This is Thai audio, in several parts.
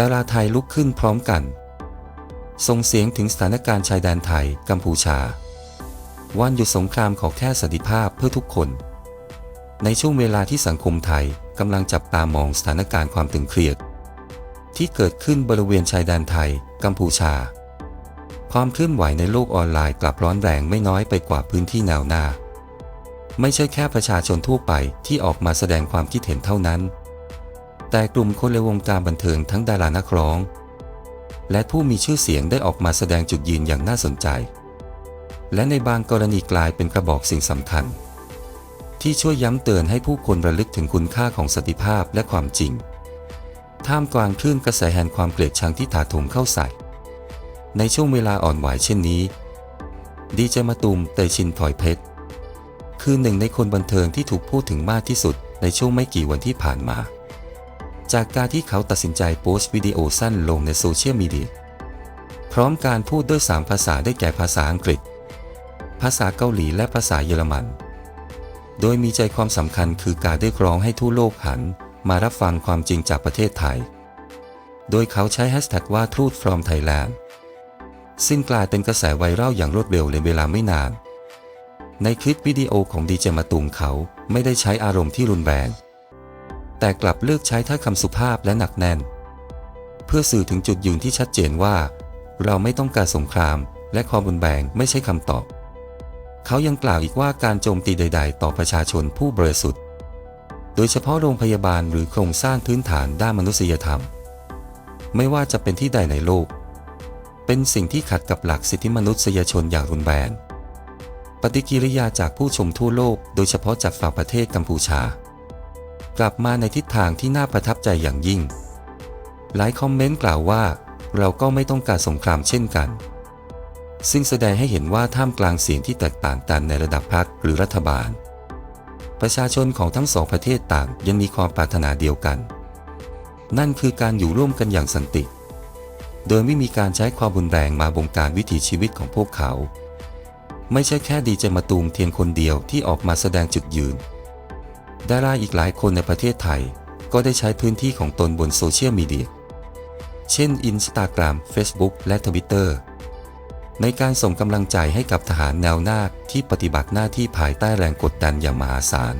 ดาราไทยลุกขึ้นพร้อมกัน ส่งเสียงถึงสถานการณ์ชายแดนไทยกัมพูชา วันหยุดสงครามขอแค่สันติภาพเพื่อทุกคน ในช่วงเวลาที่สังคมไทยกำลังจับตามองสถานการณ์ความตึงเครียด ที่เกิดขึ้นบริเวณชายแดนไทยกัมพูชา ความเคลื่อนไหวในโลกออนไลน์กลับร้อนแรงไม่น้อยไปกว่าพื้นที่แนวหน้า ไม่ใช่แค่ประชาชนทั่วไปที่ออกมาแสดงความคิดเห็นเท่านั้น แต่กลุ่มคนในวงการบันเทิงทั้งดารานักร้อง และผู้มีชื่อเสียงได้ออกมาแสดงจุดยืนอย่างน่าสนใจ และในบางกรณีกลายเป็นกระบอกสิ่งสำคัญ ที่ช่วยย้ำเตือนให้ผู้คนระลึกถึงคุณค่าของสติภาพและความจริง ท่ามกลางคลื่นกระแสแห่งความเกลียดชังที่ถาโถมเข้าใส่ ในช่วงเวลาอ่อนไหวเช่นนี้ ดีเจมาตุมเตชินถอยเพชรคือหนึ่งในคนบันเทิงที่ถูกพูดถึงมากที่สุดในช่วงไม่กี่วันที่ผ่านมา จากการที่เขาตัดสินใจโพสต์วิดีโอสั้นลงในโซเชียลมีเดียพร้อมการพูดด้วยสามภาษาได้แก่ภาษาอังกฤษ ภาษาเกาหลีและภาษาเยอรมัน โดยมีใจความสำคัญคือการเรียกร้องให้ทั่วโลกหัน มารับฟังความจริงจากประเทศไทย โดยเขาใช้แฮชแท็กว่า Truth from Thailand ซึ่งกลายเป็นกระแสไวรัลอย่างรวดเร็วในเวลาไม่นาน ในคลิปวิดีโอของดีเจมาตุงเขาไม่ได้ใช้อารมณ์ที่รุนแรง แต่กลับเลือกใช้ถ้อยคำสุภาพและหนักแน่น เพื่อสื่อถึงจุดยืนที่ชัดเจนว่า เราไม่ต้องการสงครามและความรุนแรงไม่ใช่คำตอบ เขายังกล่าวอีกว่าการโจมตีใด ๆ ต่อประชาชนผู้บริสุทธิ์ โดยเฉพาะโรงพยาบาลหรือโครงสร้างพื้นฐานด้านมนุษยธรรม ไม่ว่าจะเป็นที่ใดในโลก เป็นสิ่งที่ขัดกับหลักสิทธิมนุษยชนอย่างรุนแรงปฏิกิริยาจากผู้ชมทั่วโลก โดยเฉพาะจากฝั่งประเทศกัมพูชา กลับมาในทิศทางที่น่าประทับใจอย่างยิ่ง หลายคอมเมนต์กล่าวว่า เราก็ไม่ต้องการสงครามเช่นกัน ซึ่งแสดงให้เห็นว่าท่ามกลางเสียงที่แตกต่างกันในระดับพรรคหรือรัฐบาล ประชาชนของทั้งสองประเทศต่างยังมีความปรารถนาเดียวกัน นั่นคือการอยู่ร่วมกันอย่างสันติ โดยไม่มีการใช้ความรุนแรงมาบงการวิถีชีวิตของพวกเขา ไม่ใช่แค่ดีเจมาตูมเทียนคนเดียวที่ออกมาแสดงจุดยืน ดาราอีกหลายคนในประเทศไทย ก็ได้ใช้พื้นที่ของตนบนโซเชียลมีเดีย เช่น Instagram Facebook และ Twitter ในการส่งกำลังใจให้กับทหารแนวหน้าที่ปฏิบัติหน้าที่ภายใต้แรงกดดันอย่างมหาศาล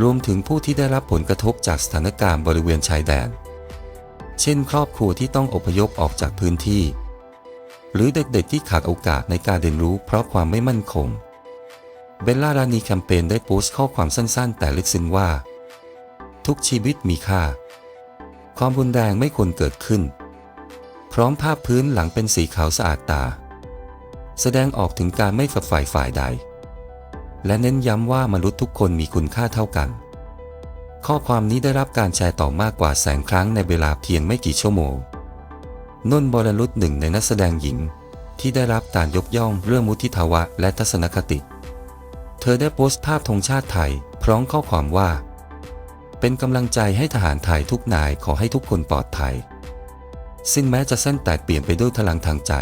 รวมถึงผู้ที่ได้รับผลกระทบจากสถานการณ์บริเวณชายแดน เช่น ครอบครัวที่ต้องอพยพออกจากพื้นที่ หรือเด็กๆที่ขาดโอกาสในการเรียนรู้เพราะความไม่มั่นคง เบลล่ารานีแคมเปญได้โพสต์ข้อความสั้นๆ แต่ลึกซึ้งว่า ทุกชีวิตมีค่า ความรุนแรงไม่ควรเกิดขึ้น พร้อมภาพพื้นหลังเป็นสีขาวสะอาดตา แสดงออกถึงการไม่ฝักฝ่ายฝ่ายใด และเน้นย้ำว่ามนุษย์ทุกคนมีคุณค่าเท่ากัน ข้อความนี้ได้รับการแชร์ต่อมากกว่าแสนครั้งในเวลาเพียงไม่กี่ชั่วโมงนนท์บรรุษหนึ่งในนักแสดงหญิง ที่ได้รับการยกย่องเรื่องมุทิทาวะและทัศนคติ ธอได้โพสต์ภาพธงชาติไทย พร้อมข้อความว่า เป็นกำลังใจให้ทหารไทยทุกนายขอให้ทุกคนปลอดภัย ซึ่งแม้จะเส้นแตกเปลี่ยนไปด้วยพลังทางใจ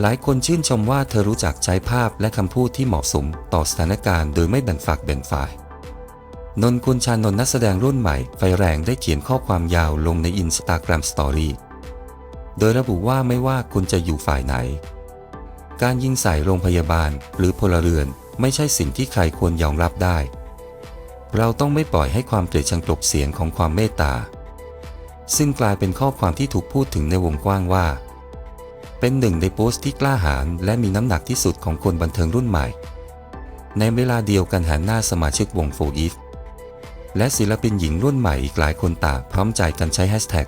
หลายคนชื่นชมว่าเธอรู้จักใช้ภาพและคำพูดที่เหมาะสมต่อสถานการณ์โดยไม่แบ่งฝักแบ่งฝ่ายนนกุลชานนท์นักแสดงรุ่นใหม่ ไฟแรงได้เขียนข้อความยาวลงในอินสตาแกรมสตอรี่โดยระบุว่าไม่ว่าคุณจะอยู่ฝ่ายไหน การยิงใส่โรงพยาบาลหรือพลเรือน ไม่ใช่สิ่งที่ใครควรยอมรับได้ เราต้องไม่ปล่อยให้ความเกลียดชังกลบเสียงของความเมตตา ซึ่งกลายเป็นข้อความที่ถูกพูดถึงในวงกว้างว่า เป็นหนึ่งในโพสต์ที่กล้าหาญและมีน้ำหนักที่สุดของคนบันเทิงรุ่นใหม่ ในเวลาเดียวกันหันหน้าสมาชิกวงโฟอีฟและศิลปินหญิงรุ่นใหม่อีกหลายคนต่างพร้อมใจกันใช้แฮชแท็ก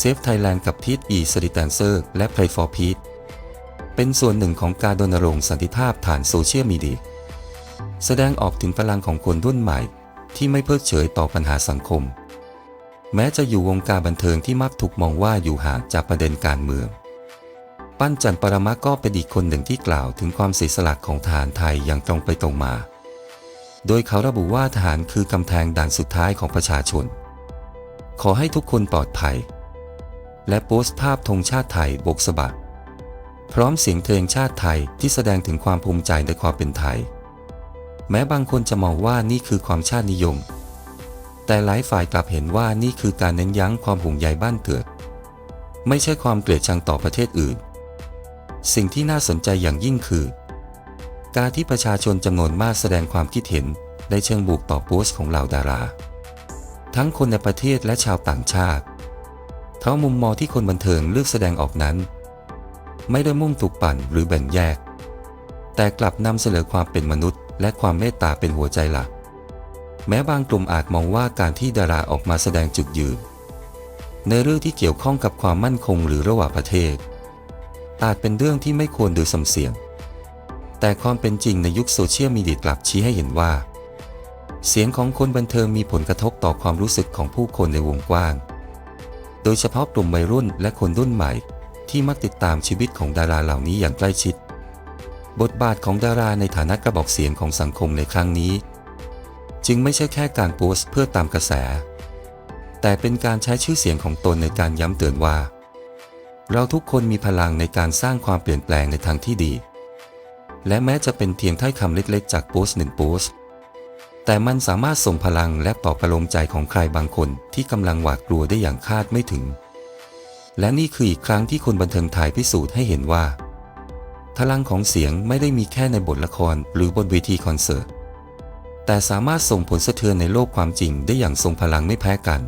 Save Thailand กับพีทอีสติแตนเซอร์และ Pray for Peace เป็นส่วนหนึ่งของการรณรงค์สันติภาพผ่านโซเชียลมีเดียแสดงออกถึงพลังของคนรุ่นใหม่ ที่ไม่เพิกเฉยต่อปัญหาสังคม แม้จะอยู่วงการบันเทิงที่มักถูกมองว่าอยู่ห่างจากประเด็นการเมือง ปั้นจันปรมาก็เป็นอีกคนหนึ่งที่กล่าวถึงความเสียสละของทหารไทยอย่างตรงไปตรงมา โดยเขาระบุว่าทหารคือกำแพงด่านสุดท้ายของประชาชน ขอให้ทุกคนปลอดภัย และโพสต์ภาพธงชาติไทยบกสะบัด พร้อมเสียงเพลงชาติไทยที่แสดงถึงความภูมิใจในความเป็นไทย แม้บางคนจะมองว่านี่คือความชาตินิยม แต่หลายฝ่ายกลับเห็นว่านี่คือการเน้นยั้งความห่วงใยบ้านเกิด ไม่ใช่ความเกลียดชังต่อประเทศอื่น สิ่งที่น่าสนใจอย่างยิ่งคือ การที่ประชาชนจำนวนมากแสดงความคิดเห็นในเชิงบวกต่อโพสต์ของเหล่าดารา ทั้งคนในประเทศและชาวต่างชาติ เทั้งมุมมองที่คนบันเทิงเลือกแสดงออกนั้น ไม่ได้มุ่งถูกปั่นหรือแบ่งแยก แต่กลับนำเสนอความเป็นมนุษย์ และความเมตตาเป็นหัวใจหลัก แม้บางกลุ่มอาจมองว่าการที่ดาราออกมาแสดงจุดยืน ในเรื่องที่เกี่ยวข้องกับความมั่นคงหรือระหว่างประเทศ อาจเป็นเรื่องที่ไม่ควรดูสำเสียง แต่ความเป็นจริงในยุคโซเชียลมีเดียกลับชี้ให้เห็นว่า เสียงของคนบันเทิงมีผลกระทบต่อความรู้สึกของผู้คนในวงกว้างโดยเฉพาะกลุ่มวัยรุ่นและคนรุ่นใหม่ ที่มักติดตามชีวิตของดาราเหล่านี้อย่างใกล้ชิด บทบาทของดาราในฐานะกระบอกเสียงของสังคมในครั้งนี้ จึงไม่ใช่แค่การโพสต์เพื่อตามกระแส แต่เป็นการใช้ชื่อเสียงของตนในการย้ำเตือนว่า เราทุกคนมีพลังในการสร้างความเปลี่ยนแปลงในทางที่ดี และแม้จะเป็นเพียงถ้อยคำเล็กๆ จากโพสต์หนึ่งโพสต์แต่มันสามารถส่งพลังและปลอบประโลมใจของใครบางคนที่กำลังหวาดกลัวได้อย่างคาดไม่ถึง และนี่คืออีกครั้งที่คนบันเทิงไทยพิสูจน์ให้เห็นว่า พลังของเสียงไม่ได้มีแค่ในบทละครหรือบนเวทีคอนเสิร์ต แต่สามารถส่งผลสะเทือนในโลกความจริงได้อย่างทรงพลังไม่แพ้กัน